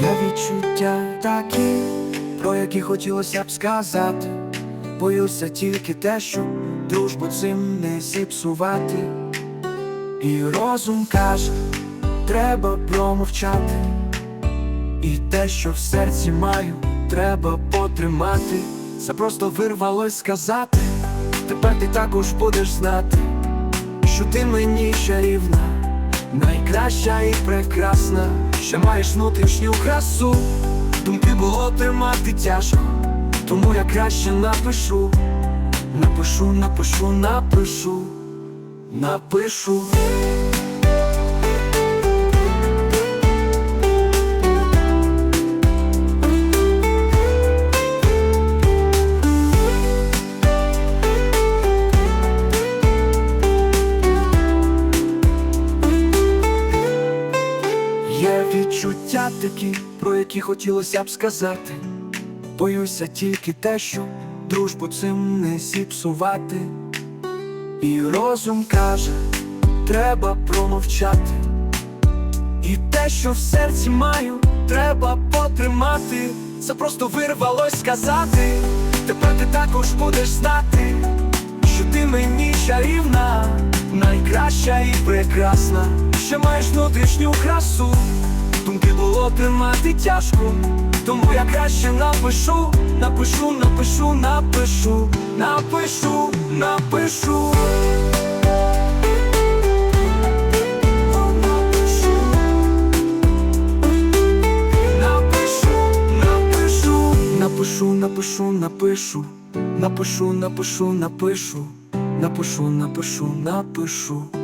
відчуття такі, про які хотілося б сказати. Боюся тільки те, що дружбу цим не зіпсувати. І розум каже, треба промовчати. І те, що в серці маю, треба потримати. Це просто вирвалось сказати. Тепер ти також будеш знати, що ти мені чарівна, найкраща і прекрасна, що маєш внутрішню красу. Думки було тримати тяжко, тому я краще напишу, напишу, напишу, напишу, напишу. Є відчуття такі, про які хотілося б сказати. Боюся тільки те, що дружбу цим не зіпсувати. І розум каже, треба промовчати. І те, що в серці маю, треба потримати. Це просто вирвалось сказати. Тепер ти також будеш знати, що ти мені чарівна, найкраща і прекрасна, що маєш внутрішню красу. Думки було тримати тяжко, тому я краще напишу, напишу, напишу, напишу, напишу, напишу. Напишу. Напишу, напишу, напишу, напишу, напишу, напишу, напишу, напишу.